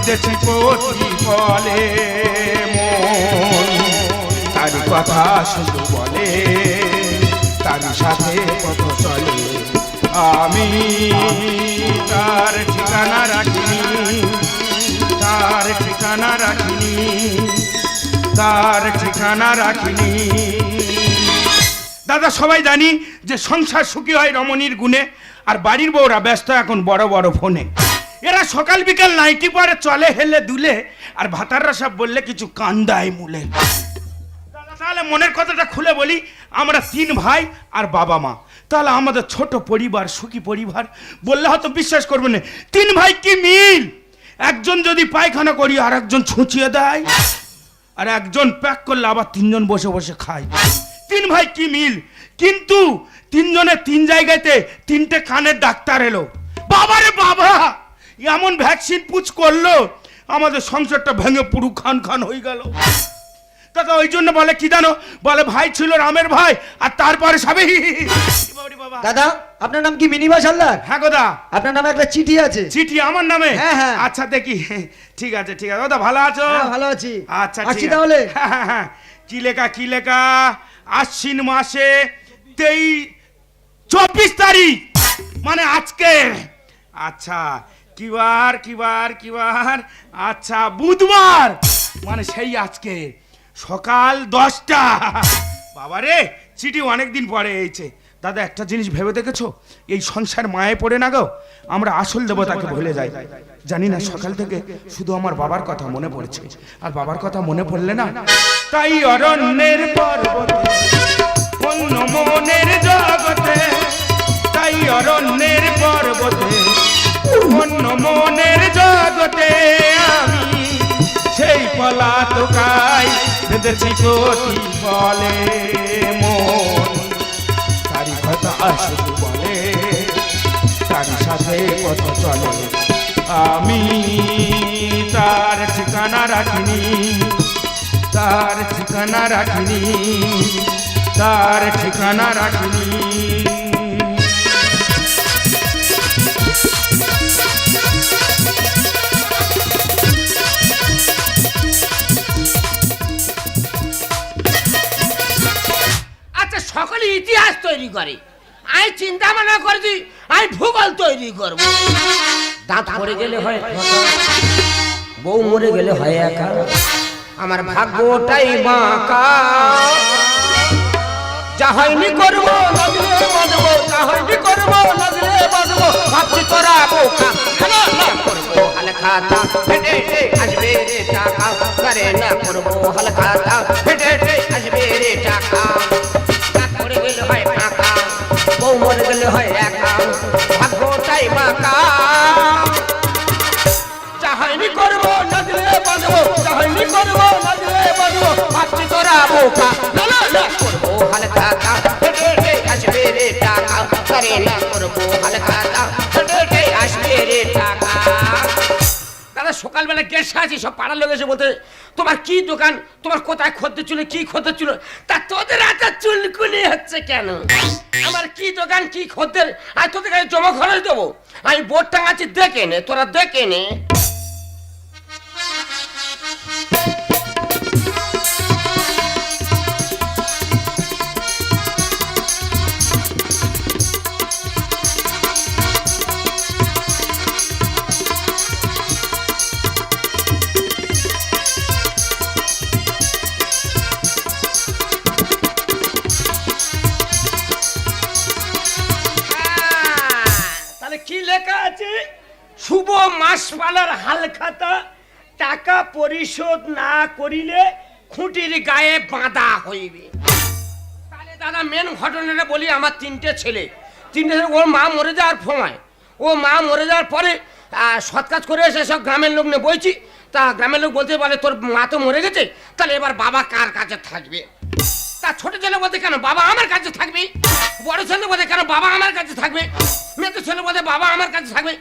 বেঁধেছি পতি বলে তার কথা শুধু বলে, তার সাথে কত চলে। আমি তার ঠিকানা রাখিনি, তার ঠিকানা রাখিনি, তার ঠিকানা রাখিনি। দাদা, সবাই জানি যে সংসার সুখী হয় রমণীর গুণে, আর বাড়ির বউরা ব্যস্ত এখন বড় বড় ফোনে। এরা সকাল বিকাল নাইটি পরে চলে, হেলে দুলে, আর ভাতাররা সব বললে কিছু কান্দায় মুলে। তাহলে মনের কথাটা খুলে বলি, আমরা তিন ভাই আর বাবা মা। তাহলে আমাদের ছোট পরিবার, সুখী পরিবার, বললে হয়তো বিশ্বাস করবে না। তিন ভাই কি মিল? একজন যদি পায়খানা করি, আর একজন ছুঁচিয়ে দেয়। আর একজন প্যাক করলে আবার তিনজন বসে বসে খায়। তিন ভাই কি মিল? কিন্তু তিনজনের তিন জায়গাতে তিনটে কানের ডাক্তার এলো। বাবারে বাবা! এমন ভ্যাকসিন পুচ করল আমাদের সংসারটা ভেঙে পুরু খান খান হয়ে গেল। দাদা ওই জন্য বলে কি জানো? বলে ভাই ছিল রামের ভাই আর তারপরে সবে বাবা। দাদা আপনার নাম কি মিনিবাস হালদার হ্যাঁ গোদা আপনার নামে একটা চিঠি আছে। চিঠি আমার নামে? হ্যাঁ, হ্যাঁ। আচ্ছা দেখি। ঠিক আছে ঠিক আছে। দাদা ভালো আছো? হ্যাঁ, ভালো আছি। আচ্ছা আছি। তাহলে? হ্যাঁ, হ্যাঁ, হ্যাঁ। কি লেখা কি লেখা? আশ্বিন মাসে তেই চব্বিশ তারিখ। মানে আজকে আচ্ছা কিবার কিবার কিবার। আচ্ছা বুধবার। মানে সেই আজকে। সকাল দশটা। বাবারে, চিঠি অনেকদিন পরে এইছে দাদা, একটা জিনিস ভেবে দেখেছ? এই সংসার মায়ে পড়ে না গো? আমরা আসল দেবতাকে ভুলে যাই। জানি না, সকাল থেকে শুধু আমার বাবার কথা মনে পড়েছে। আর বাবার কথা মনে পড়লে না, তাই অরণ্যের পর্বতে, অন্য মনের জগতে, তাই অরণ্যের পর্বতে অন্য মনের জগতে আমি, সেই পলাতকাই বেঁধেছি গতি বলে মন। তারি কথা শুধু বলে তারি সাথে কত চলে। আমি তার ঠিকানা রাখিনি, তার ঠিকানা রাখিনি, তার ঠিকানা রাখিনি। করে। আমি চিন্তা ভাবনা করেছি আমি ভূগোল তৈরি করব। দাঁত পড়ে গেলে হয় বউ মরে গেলে হয় একা। আমার ভাগ্যটাই বাঁকা। যা হয়নি করব লাগলে বাঁধবো যা হয়নি করব লাগলে বাঁধবো ভাবছি তোরা বোকা। না, না করব হালখাতা হেঁটে আসবে রে টাকা। করে না করব হালখাতা হেঁটে আসবে রে দাদা, সকালবেলা গেস্ট আছি সব পাড়ার লোক এসে বলতে তোমার কি দোকান? তোমার কোথায় খদ্দের চুলে? কি খদ্দের চুলো? তা তোদের এত চুলকুলি হচ্ছে কেন? আমার কি দোকান, কি খদ্দের? আর তোদের কাছে জমা খরচ দেবো? আমি বোর্ড টাঙাচ্ছি, দেখে নে, তোরা দেখে নে। পরিশোধ না করিলে খুঁটির গায়ে বাঁধা হইবে। তাহলে দাদা মেন ঘটনাটা বলি আমার তিনটে ছেলে। তিনটে ছেলে, ওর মা মরে যাওয়ার সময়। ও মা মরে যাওয়ার পরে সৎ কাজ করে এসে সব গ্রামের লোক নিয়ে বইছি। তা গ্রামের লোক বলতে বলে তোর মা তো মরে গেছে, তাহলে এবার বাবা কার কাছে থাকবে? তা ছোট ছেলে বলতে, কেন বাবা আমার কাছে থাকবে? বড় ছেলে বলতে, কেন বাবা আমার কাছে থাকবে? মেয়েদের ছেলে বলতে, বাবা আমার কাছে থাকবে।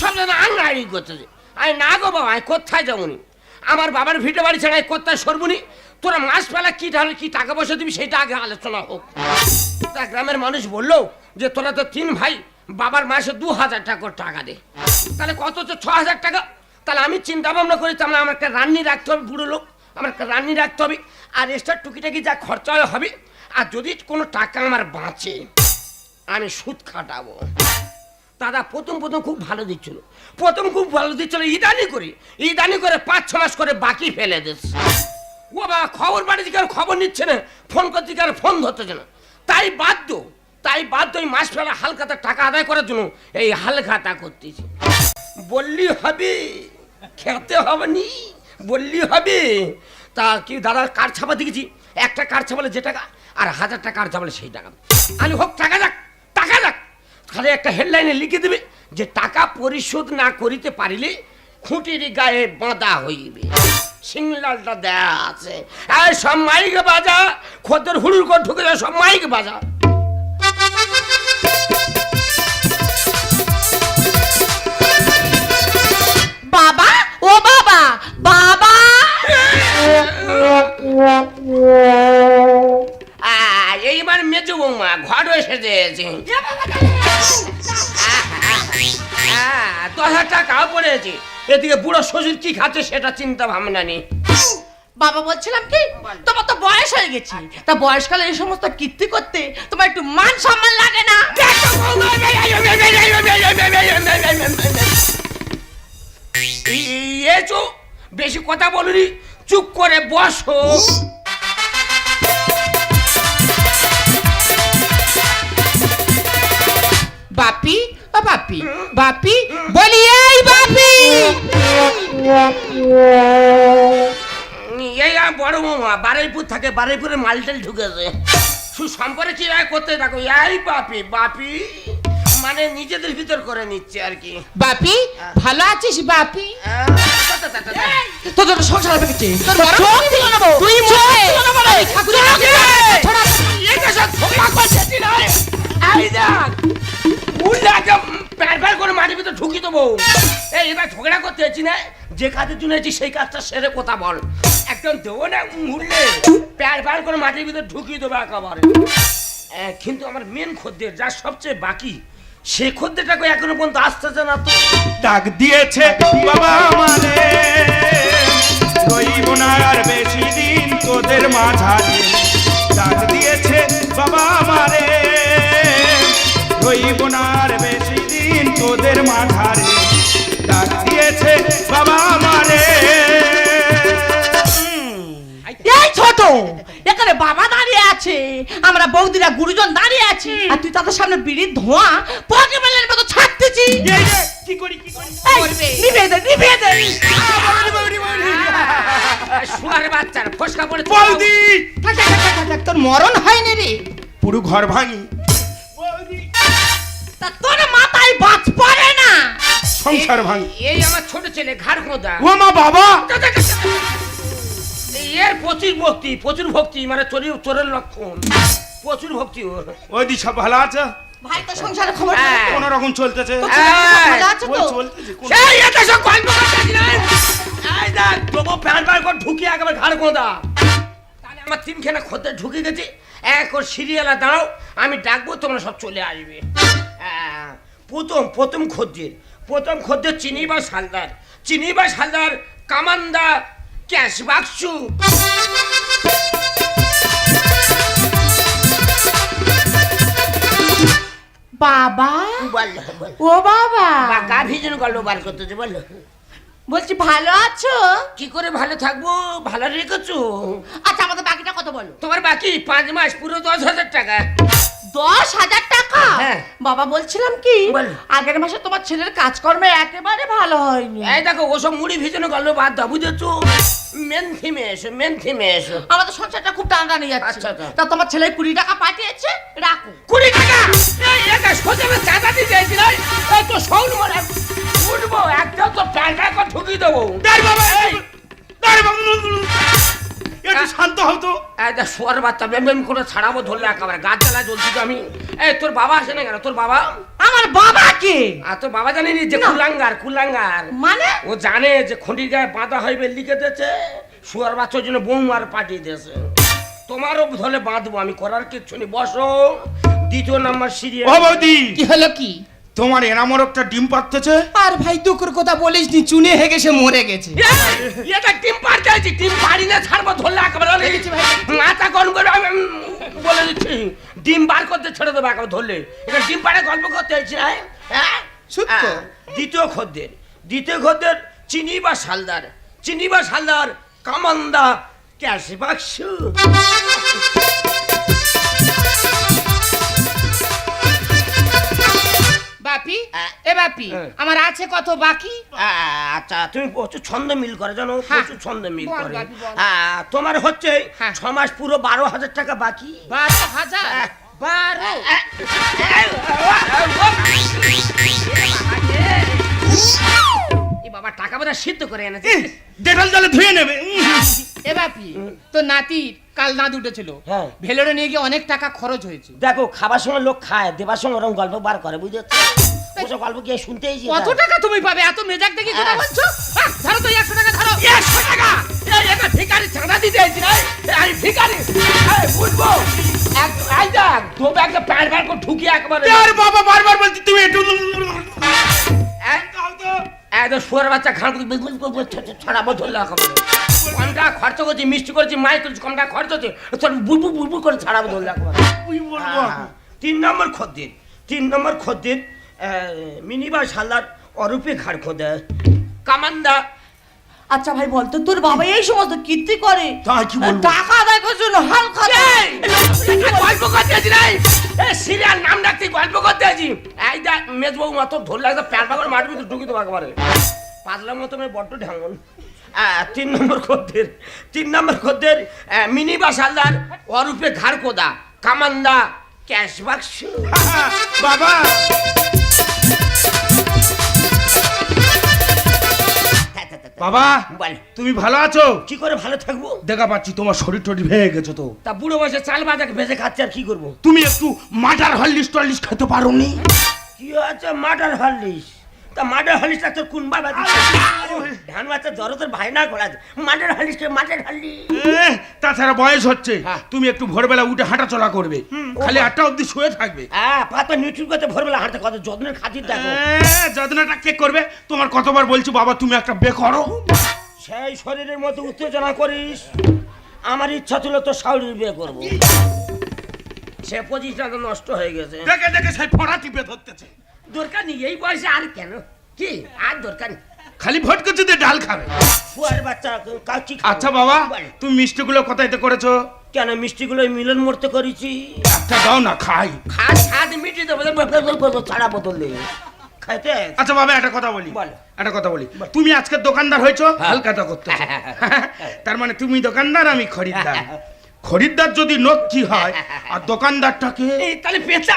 সব যেন আংরাইনি করতেছে। আমি না গো বাবা, আমি কোথায় যাবনি আমার বাবার ভিটে বাড়ি ছাড়া কোথায় সরবনি? তোরা মাস পেলা কি তাহলে কি টাকা পয়সা দিবি সেটা আগে আলোচনা হোক। তা গ্রামের মানুষ বলল যে, তোরা তো তিন ভাই, বাবার মাসে দু হাজার টাকা টাকা দে। তাহলে কত হচ্ছে? ছ হাজার টাকা? তাহলে আমি চিন্তা ভাবনা করি, তাহলে আমার একটা রান্নি রাখতে হবে, বুড়ো লোক। আমার একটা রান্নি রাখতে হবে। আর এক্সট্রা টুকিটাকি যা খরচা হবে, আর যদি কোনো টাকা আমার বাঁচে, আমি সুদ খাটাবো। দাদা, প্রথম প্রথম খুব ভালো দিচ্ছিল। প্রথম খুব ভালো দিচ্ছিল ইদানি করি, ইদানি করে পাঁচ, ছ মাস করে বাকি ফেলে দিচ্ছে। ও বাবা, খবর পাঠিয়েছি কারণ খবর নিচ্ছে না, ফোন করছি কারণ ফোন ধরতেছে না। তাই বাধ্য তাই বাধ্য ওই মাস ফেলা হালখাতা টাকা আদায় করার জন্য এই হালখাতা করতেছি। বললি হবে, খেতে হবে নি, বললি হবে। তা কি দাদার কার ছাপা দেখেছি? একটা কার ছাপালে যে টাকা, আর হাজার টাকা কার্ড ছাপালে সেই টাকা। আমি হোক, টাকা যাক। খালি একটা হেডলাইনে লিখে দেবে যে টাকা পরিশোধ না করিতে পারিলে খুঁটির গায়ে বাঁধা হইবে। সিগনালটা দেয়া আছে। আর সব মাইক বাজা, খদ্দের হুড়ুর করে ঢুকে যায়, সব মাইক বাজা। এদিকে বুড়ো শ্বশুর কি খাচ্ছে সেটা চিন্তা ভাবনা নেই। বাবা বলছিলাম কি? তোমার তো বয়স হয়ে গেছে। তা বয়সকালে এই সমস্ত কীর্তি করতে তোমার একটু মান সম্মান লাগে না? বেশি কথা বলুনি চুপ করে বসো। বাপি বাপি বাপি বলি এই এই বড় মামা বারুইপুর থাকে বারুইপুরে মালটেল ঢুকেছে। সুসম্পর্কে চিরায় করতে থাকো? এই বাপি বাপি মানে নিজেদের ভিতর করে নিচ্ছে আর কি। বাপি ভালো আছিস বাপি? তা। তোদের সংসার ভেঙেছে তোর চোখ তুই সব দেখ। ঝগড়া করতে যে কাজের জন্য সেই কাজটা সেরে কথা বল। একদম ভিতর ঢুকিয়ে দেবো কিন্তু আমার মেন খদ্দের যা সবচেয়ে বাকি, সে খদ্দেরটাকে এখনও পর্যন্ত আসতেছে না তো। ডাক দিয়েছে বাবা আর বেশি দিন তোদের মাঝারে। ডাক দিয়েছে বাবা মারে রইব না আর বেশি দিন তোদের মাঝারে ডাক দিয়েছে বাবা মারে এই ছোট এখানে বাবা দাঁড়িয়ে আছে আমরা বৌদিরা গুরুজন দাঁড়িয়ে আছি। আর তুই তাদের সামনে বিড়ির ধোঁয়া পকেমেলের মতো ছাড়তেছি। কি করি কি করি? এই, নিভিয়ে দে নিভিয়ে দে। সোনার বাচ্চার ফসকা পড়ে বৌদি! থাক, থাক, থাক, থাক, থাক, তোর মরণ হয়নি রে। পুরো ঘর ভাঙি। পড়ে না। সংসার ভাঙি এই আমার ছোট ছেলে ঘাড় খোদা। ও মা বাবা! এর প্রচুর ভক্তি প্রচুর ভক্তি মানে চোরের চোরের লক্ষণ। প্রচুর ভক্তি ওর। ওই দি সব ভালো আছে? ভাই তো সংসারের খবর হ্যাঁ। কোন রকম চলতেছে? তোর ভালো আছে তো? এই এটা সব গল্প করতেছি না। এই দেখ তোকে প্যান্ট প্যান্ট করে ঢুকিয়ে একেবারে ঘাড় খোদা। তাহলে আমার তিনখানা খদ্দের ঢুকে গেছে। এক ওর সিরিয়ালে দাঁড়াও আমি ডাকবো তোমরা সব চলে আসবে। প্রথম প্রথম খদ্দের। প্রথম খদ্দের চিনি বা সালদার। চিনি বা সালদার কামান্দা ক্যাশ বাক্সু। বাবা? ও বাবা। গা ভিজন গল্প বার করতেছে বলল বলছি ভালো আছো? কি করে ভালো থাকব? ভালো রেখেছো? আচ্ছা আমাদের বাকিটা কত বলো? তোমার বাকি পাঁচ মাস পুরো দশ হাজার টাকা। দশ হাজার টাকা? হ্যাঁ। বাবা বলছিলাম কি বলো। আগের মাসে তোমার ছেলের কাজকর্মে একেবারে ভালো হয়নি। এই দেখো ওসব মুড়ি ভিজানো গল্প বাদ দাও বুঝেছ? মেন থিমে এসো মেন থিমে এসো। আমাদের সংসারটা খুব টানাটানি যাচ্ছে। আচ্ছা, আচ্ছা। তা তোমার ছেলে কুড়ি টাকা পাঠিয়েছে? রাখো। কুড়ি টাকা? এই এটা সোজা আমি চাঁদা এই তো মনে উঠবো একদম তো প্যান্ট করে ঢুকিয়ে দেবো। দাঁড় বাবা এই। দাঁড় বাবা একটু শান্ত হও তো। এই দেখ শোয়ার বাচ্চা বেম বেম করে ছাড়াবো ধরলে একেবারে গাছ জ্বালা জ্বলছি তো আমি। এই তোর বাবা আসে না কেন? তোর বাবা? আমার বাবাকে আর তোর বাবা জানেনি যে। কুলাঙ্গার কুলাঙ্গার। মানে? ও জানে যে খন্ডির গায়ে বাঁধা হইবে লিখে দিয়েছে। শুয়ার বাচ্চার জন্য বৌমার পাঠিয়ে দিয়েছে। তোমারও ধরে বাঁধবো আমি করার কিচ্ছু নেই। বসো। দ্বিতীয় নাম্বার সিরিয়াল। কি হলো কি? তোমার এনামর একটা ডিম পাততেছে আর ভাই দুঃখের কথা বলিস নি চুনে হেগে সে মরে গেছে। এটা ডিম পাড়তে আছি ডিম পাড়ি না ছাড়বো ধরলে একেবারে অনেক মাথা গরম করে আমি বলে দিচ্ছি ডিম বার করতে ছেড়ে দেবো একেবারে ধরলে। এটা ডিম পাড়ে গল্প করতে হয়েছে হ্যাঁ? সত্য। হ্যাঁ, দ্বিতীয় খদ্দের। দ্বিতীয় খদ্দের চিনি বা সালদার চিনি বা সালদার কামান্দা ক্যাশ বাক্স বাপি হ্যাঁ। এ বাপি হ্যাঁ। আমার আছে কত বাকি আচ্ছা তুমি প্রচুর ছন্দ মিল করে জানো হ্যাঁ। প্রচুর ছন্দ মিল করে হ্যাঁ, তোমার হচ্ছে হ্যাঁ। ছ মাস পুরো বারো হাজার টাকা বাকি বারো হাজার হ্যাঁ। বারো বাবা টাকা বোধহয় সিদ্ধ করে এনেছে ডেটল জলে ধুয়ে নেবে। এ বাপি তো নাতি কাল না উঠেছিল। হ্যাঁ। ভেলোরে নিয়ে গিয়ে অনেক টাকা খরচ হয়েছে। দেখো খাবার সময় লোক খায় দেবার সময় ওরকম গল্প বার করে বুঝতে ওসব গল্প কি শুনতেই কত টাকা তুমি পাবে? এত মেজাক দেখি কথা বলছো? ধরো তো একশো টাকা ধরো। একশো টাকা? এই একটা ভিখারি চাঁদা দিতে এসেছি না আমি এই, বুঝব একবারে আরে বাবা বারবার বলছি তুমি একটু এই, একদম শুয়ার বাচ্চা খান ছড়া বদল একেবারে কম টাকা খরচ করছি মিষ্টি করেছি মাই করছি কম টাকা খরচ হচ্ছে তোর বুলবুল বুলবুল করে ছাড়া বদল একেবারে হ্যাঁ, তিন নম্বর খদ্দের তিন নম্বর খদ্দের মিনিবাস হাল্লার অরূপে ঘাড় খোদা। কামান্দা আচ্ছা ভাই বলতো তোর বাবা এই সমস্ত কীর্তি করে? তাই কি বলব? টাকা করার জন্য হাল খাতা গল্প করতে আছি নাই সিরিয়াল নাম ডাকতে গল্প করতে আছি। এই দেখ মেজবাবু মাত্র ধরলে একদম প্যান পাকড় মারবি তো ঢুকি দেবো একেবারে। পাতলার মতো মেয়ে বড্ড ঢাঙ্গন তিন নম্বর খদ্দের তিন নম্বর খদ্দের মিনি বাস হালদার অরূপে ঘাড় কোদা কামান্দা ক্যাশ বাক্স বাবা! বাবা বল। তুমি ভালো আছো? কি করে ভালো থাকব? দেখা পাচ্ছি তোমার শরীর টরি ভেঙে গেছো তো। তা বুড়ো বয়সে চাল বাজাকে ভেজে খাচ্ছে আর কি করব? তুমি একটু মাটার হল্লিশ টল্লিশ খেতে পারো নি কি আছে মাটার হরলিস? তা মাটার হরলিস তোর কোন বাবা ধান বাচ্চা জ্বর তোর ভাই না করা মাটার হরলিস মাটার হরলিস তাছাড়া বয়স হচ্ছে। হ্যাঁ। তুমি একটু ভোরবেলা উঠে হাঁটা চলা করবে খালি আটটা অবধি শুয়ে থাকবে। হ্যাঁ পাতা নিউট্রিন করতে ভোরবেলা হাঁটতে কত যত্নের খাতির দেখো। যত্নটা কে করবে? তোমার কতবার বলছি বাবা তুমি একটা বে করো সেই শরীরের মতো উত্তেজনা করিস। আমার ইচ্ছা ছিল তো শাওরির বিয়ে করব। সে পজিশনটা তো নষ্ট হয়ে গেছে। দেখে দেখে সেই ফোড়া টিপে ধরতেছে। দরকার নেই এই বয়সে আর কেন? কি? আর দরকার নেই। খালি ডাল খাবে। ফুয়ার বাচ্চা কাউচি আচ্ছা বাবা তুমি মিষ্টিগুলো কোথায়তে করেছ? কেন মিষ্টিগুলো মিলন মরতে করেছি? একটা দাও না খাই। স্বাদ মিটিয়ে দেবো ছাড়া দিয়ে খাইতে আচ্ছা বাবা একটা কথা বলি। বল। একটা কথা বলি। তুমি আজকে দোকানদার হয়েছো? হ্যাঁ। হালকাটা করতে তার মানে তুমি দোকানদার আমি খরিদ্দার। খরিদ্দার যদি নক্ষী হয় আর দোকানদারটাকে এই তাহলে পেঁচা।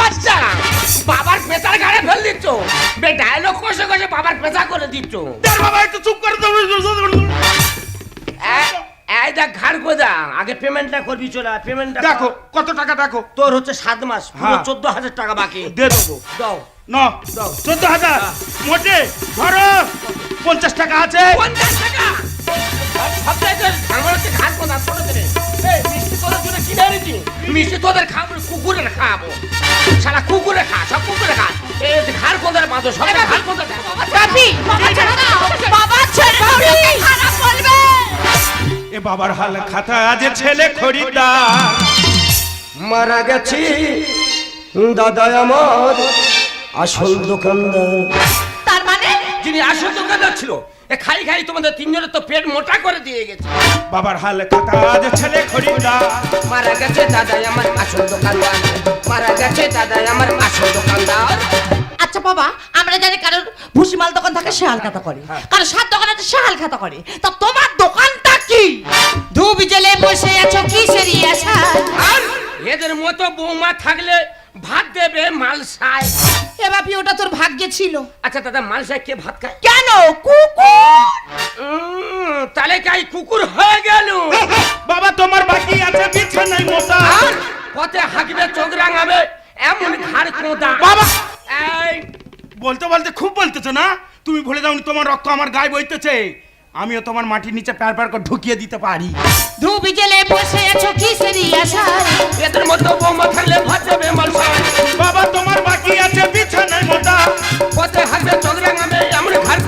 বাচ্চা। বাবার পেঁচার গাড়ে ফেল দিচ্ছ। বে ডায়লগ কষে কষে বাবার পেঁচা করে দিচ্ছ। তার বাবা একটু চুপ করে দাও এই দেখ ঘাড় কোদা আগে পেমেন্টটা করবি চলে পেমেন্টটা দেখো কত টাকা দেখো? তোর হচ্ছে সাত মাস পুরো হ্যাঁ। চোদ্দ হাজার টাকা বাকি। দিয়ে দেবো। দাও। ন চোদ্দ হাজার। মোটে ধরো। পঞ্চাশ টাকা আছে। পঞ্চাশ টাকা? মিষ্টি তোদের খাব কুকুরের খাব। সারা কুকুরে খা সব কুকুরে খা। ঘাড় কোদার বাঁধো সব ঘাড় এ বাবার হাল খাতা আজ ছেলে খরিদ্দার। মারা গেছি দাদা আমার আসল দোকানদার। তার মানে? যিনি আসল দোকানদার ছিল খাই খাই তোমাদের তিনজনের তো পেট মোটা করে দিয়ে গেছে। বাবার হাল খাতা আজ ছেলে খরিদ্দার। মারা গেছে দাদা আমার আসল দোকানদার। মারা গেছে দাদা আমার আসল দোকানদার। আচ্ছা বাবা আমরা জানি কারোর ভুসিমাল দোকান থাকে সে হালখাতা করে। কারোর সাত দোকান আছে সে হালখাতা করে। তা তোমার দোকানটা কি? ধূপ জেলে বসে আছো কিসের আশা? আর এদের মতো বৌমা থাকলে ভাত দেবে মালসায়। এ বাপি ওটা তোর ভাগ্যে ছিল। আচ্ছা দাদা মালসায় কে ভাত খায়? কেন? কুকুর! তাহলে কাই কুকুর হয়ে গেল। বাবা তোমার বাকি আছে বিছানায় মোটা। আর পথে হাঁকবে চোখ রাঙাবে এমন ঘাড় কোঁদা বাবা! এই বলতে বলতে খুব বলতেছো না? তুমি ভুলে যাওনি তোমার রক্ত আমার গায়ে বইতেছে। আমিও তোমার মাটির নিচে প্যার প্যার করে ঢুকিয়ে দিতে পারি। ধুবি জেলে বসে আছো কিসের আশায়? এদের মতো বোমা খেলে বাবা তোমার বাকি আছে বিছানায় মোটা পথে আমি আমার ঘর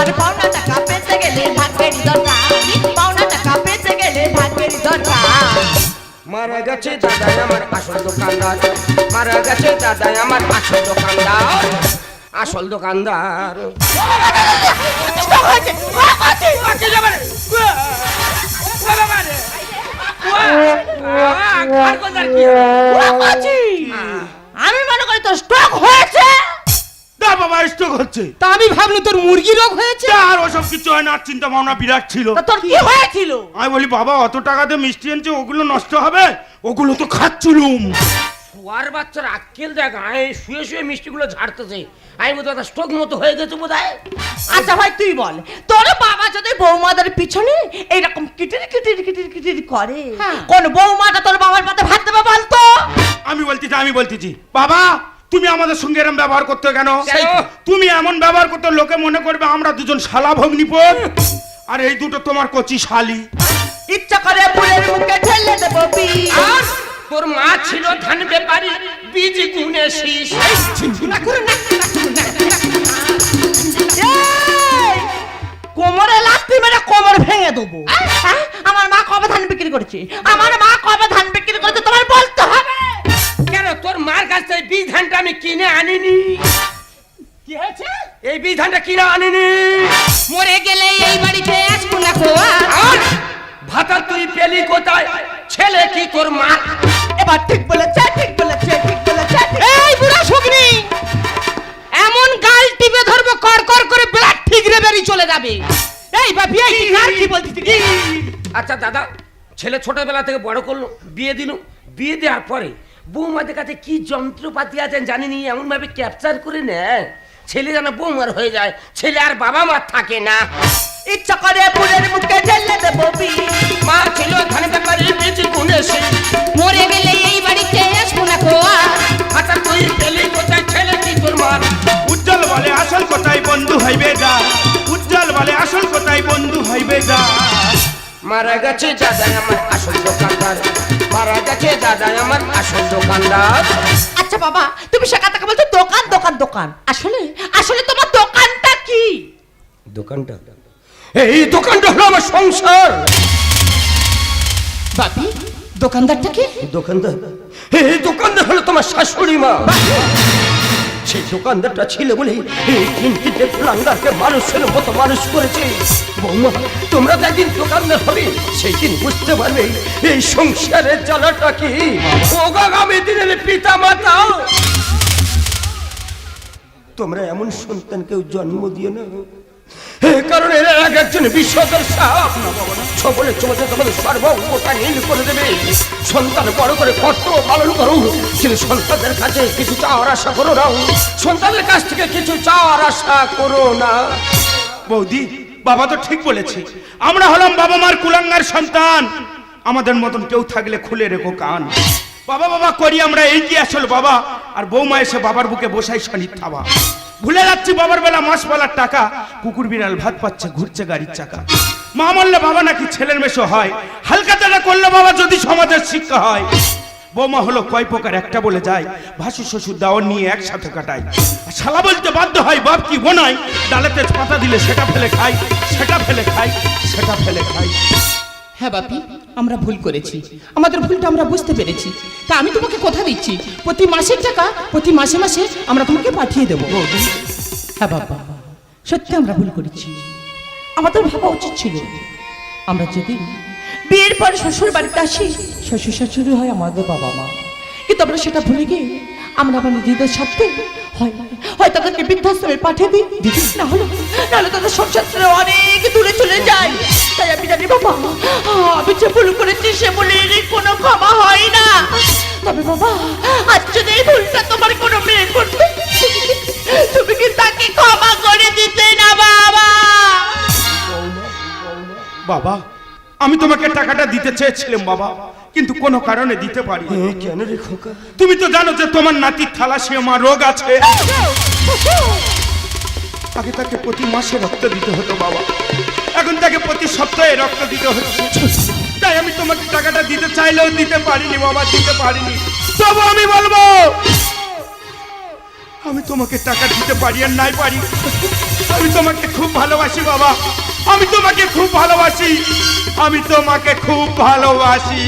আর পাওনা টাকা পেতে গেলে ভাগেরই দরকার। পাওনা টাকা পেতে গেলে ভাগেরই দরকার। মারা গেছে দাদা আমার আসল দোকানদার। মারা গেছে দাদাই আমার আসল দোকানদার। স্টক হয়েছে। আমি মনে করি তোর স্টক হয়েছে। বাবা স্ট্রোক হচ্ছে। তা আমি ভাবলু তোর মুরগি রোগ হয়েছে। আর ওসব কিছু হয় না আর চিন্তা ভাবনা বিরাট ছিল। তোর কি হয়েছিল? আমি বলি বাবা অত টাকাতে মিষ্টি আনছে ওগুলো নষ্ট হবে ওগুলো তো খাচ্ছিলুম। শুয়ার বাচ্চার আক্কেল দেখ আয় শুয়ে শুয়ে মিষ্টিগুলো ঝাড়তেছে। আমি বোধ হয় স্ট্রোক মতো হয়ে গেছে বোধ আচ্ছা ভাই তুই বল তোর বাবা যদি বৌমাদের পিছনে এইরকম কিটির কিটির কিটির কিটির করে হ্যাঁ। কোন বৌমাটা তোর বাবার পাতে ভাত দেবে বলতো? আমি বলতেছি আমি বলতেছি। বাবা তুমি আমাদের সঙ্গে এরম ব্যবহার করতে কেন? তুমি এমন ব্যবহার করতে লোকে মনে করবে আমরা দুজন শালা ভগ্নিপদ। আর এই দুটো তোমার কচি শালি। ইচ্ছা করে ফুলের মুখে ঠেলে দেবো। আর? তোর মা ছিল ধান ব্যাপারী বীজ গুনে শীষ কোমরে লাথি মেরে কোমর ভেঙে দেবো? আমার মা কবে ধান বিক্রি করেছে? আমার মা কবে ধান বিক্রি করেছে তোমার বলতে হবে। কেন তোর মার কাছ থেকে বীজ ধানটা আমি কিনে আনিনি? কি হয়েছে? এই বীজ ধানটা কিনে আনিনি। মরে গেলে এই বাড়িতে আসব না ভাতা তুই পেলি কোথায়? ছেলে কি তোর মা? এবার ঠিক বলেছে ঠিক বলেছে ঠিক বলেছে এই বুড়া শুকনি এমন গাল টিপে ধরবো কর কর করে ব্লাড ঠিকরে বেরিয়ে চলে যাবে। এই বাপি এই কি আর কি বলছিস আচ্ছা দাদা ছেলে ছোটবেলা থেকে বড় করল বিয়ে দিল। বিয়ে দেওয়ার পরে বৌমাদের কাছে কি যন্ত্রপাতি আছেন জানিনি এমন ভাবে ক্যাপচার করে নেয়। ছেলে যেন বৌমার হয়ে যায় ছেলে আর বাবা মা থাকে না। ইচ্ছা করে ফুলের মুখে ঠেলে দেবো মা ছিল মারা গেছে দাদা আমার আসল দোকানদার। মারা গেছে দাদা আমার আসল দোকানদার। আচ্ছা বাবা তুমি সেখান থেকে বলছো দোকান দোকান দোকান। আসলে আসলে তোমার দোকানটা কি? দোকানটা এই দোকানটা হলো আমার সংসার। বাপি দোকানদারটা কি? দোকানদার। এই দোকানদার হলো তোমার শাশুড়ি মা। সেই দোকানদারটা ছিল এই মানুষের মতো মানুষ করেছে। বৌমা, তোমরা দোকানদার হবে, সেই দিন বুঝতে পারবে এই সংসারের জ্বালাটা কি। আগামী দিনের পিতা মাতা তোমরা এমন সন্তানকেও জন্ম দিও না। কারণে এরা এক একজন বিশ্বকের সাপ সবলে চমকে তোমাদের সর্বঙ্গটা নীল করে দেবে। সন্তান বড় করে কর্তব্য পালন করো কিন্তু সন্তানদের কাছে কিছু চাওয়ার আশা করো না। সন্তানদের কাছ থেকে কিছু চাওয়ার আশা করো না। বৌদি, বাবা তো ঠিক বলেছে। আমরা হলাম বাবা মার কুলাঙ্গার সন্তান। আমাদের মতন কেউ থাকলে খুলে রেখো কান। বাবা বাবা, করি আমরা কি আসল বাবা। আর বৌমা এসে বাবার বুকে বসাই শনির থাবা। ভুলে যাচ্ছি বাবার বেলা মাস বেলার টাকা। কুকুর বিড়াল ভাত পাচ্ছে, ঘুরছে গাড়ির চাকা। মা মরলে বাবা, নাকি ছেলের মেশো হয়? হালকা তারা করলে বাবা, যদি সমাজের শিক্ষা হয়। বৌমা হলো কয় প্রকার, একটা বলে যায় ভাসু শ্বশুর দাওয়ার নিয়ে একসাথে কাটায়। শালা বলতে বাধ্য হয়, বাপ কি বোনাই ডালেতে পাতা দিলে সেটা ফেলে খাই সেটা ফেলে খাই সেটা ফেলে খাই হ্যাঁ বাপি, আমরা ভুল করেছি। আমাদের ভুলটা আমরা বুঝতে পেরেছি। তা আমি তোমাকে কথা দিচ্ছি। প্রতি মাসের টাকা, প্রতি মাসে মাসে আমরা তোমাকে পাঠিয়ে দেবো। হ্যাঁ বাবা, সত্যি আমরা ভুল করেছি। আমাদের ভাবা উচিত ছিল। আমরা যদি বিয়ের পর শ্বশুর বাড়িতে আসি, শ্বশুর শাশুড়ি হয় আমাদের বাবা মা। কিন্তু আমরা সেটা ভুলে গিয়ে আমরা আমার নিজেদের সাথে হয় হয় তাদেরকে বৃদ্ধাশ্রমে পাঠিয়ে দিই। না হলে নাহলে তাদের সংসার অনেক দূরে চলে যায়। তাই আমি জানি বাবা আমি যে ভুল করেছি সে ভুলের কোনো ক্ষমা হয় না। তবে বাবা আজ যদি এই ভুলটা তোমার কোনো মেয়ে করতে তুমি কি তাকে ক্ষমা করে দিতে না বাবা? বাবা আমি তোমাকে টাকাটা দিতে চেয়েছিলাম বাবা কিন্তু কোনো কারণে দিতে পারি কেন রে খোকা? তুমি তো জানো যে তোমার নাতির থালাসিয়া রোগ আছে। আগে তাকে প্রতি মাসে রক্ত দিতে হতো, বাবা। এখন তাকে প্রতি সপ্তাহে রক্ত দিতে হচ্ছে তাই আমি তোমাকে টাকাটা দিতে চাইলেও দিতে পারিনি, বাবা, দিতে পারিনি। তবু আমি বলব, আমি তোমাকে টাকা দিতে পারি আর নাই পারি। আমি তোমাকে খুব ভালোবাসি, বাবা। আমি তোমাকে খুব ভালোবাসি। আমি তোমাকে খুব ভালোবাসি।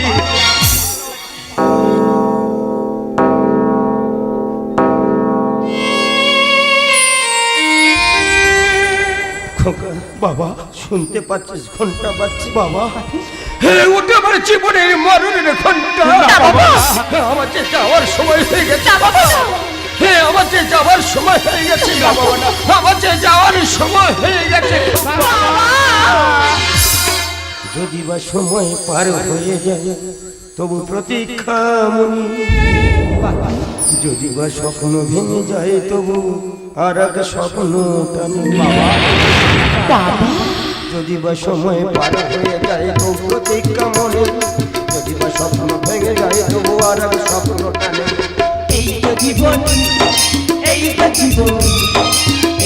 বাবা শুনতে পাচ্ছিস ঘণ্টা বাজছে বাবা। হে ওটা আমার জীবনের মরণের ঘণ্টা। যে যাওয়ার সময় হয়ে গেছে হে আমার যে যাওয়ার সময় হয়ে গেছে আমার যে যাওয়ার সময় হয়ে গেছে। যদি বা সময় পার হয়ে যায় তবু প্রতীক্ষা মনি। যদি বা স্বপ্ন ভেঙে যায় তবু আর এক স্বপ্ন টানি। যদি বা সময় পার হয়ে যায় তো প্রতীক্ষা মনে যদি বা স্বপ্ন ভেঙে যায় তবু আর এক স্বপ্ন টানে। এই তো জীবন এই তো জীবন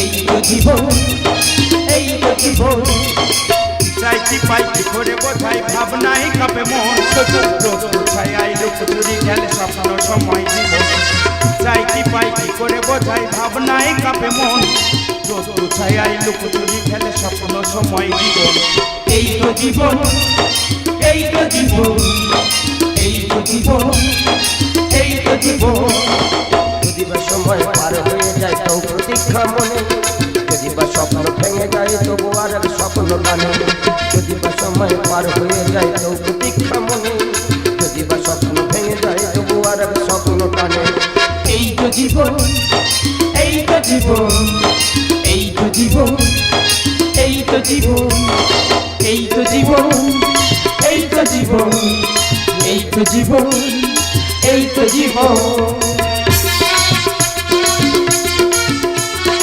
এই তো জীবন এই তো জীবন। চাইছি পাইছি করে বোঝাই ভাবনাই কাপে মন। ছাই আইলো চুরি খেলে স্বপ্ন সময় জীবন। চাইছি পাইছি করে বোঝাই ভাবনাই কাপে মন। ছাই আইলো চুরি খেলে স্বপ্ন সময় জীবন। এই তো জীবন, এই তো জীবন, এই তো জীবন, এই তো জীবন। যদি বা সময় পার হয়ে যায় তো প্রতীক্ষা মনে, যদি বা স্বপ্ন ভেঙে যায় তবু আর স্বপ্ন যদি বা সময় পার হয়ে যায় তো জীবন এই তো জীবন।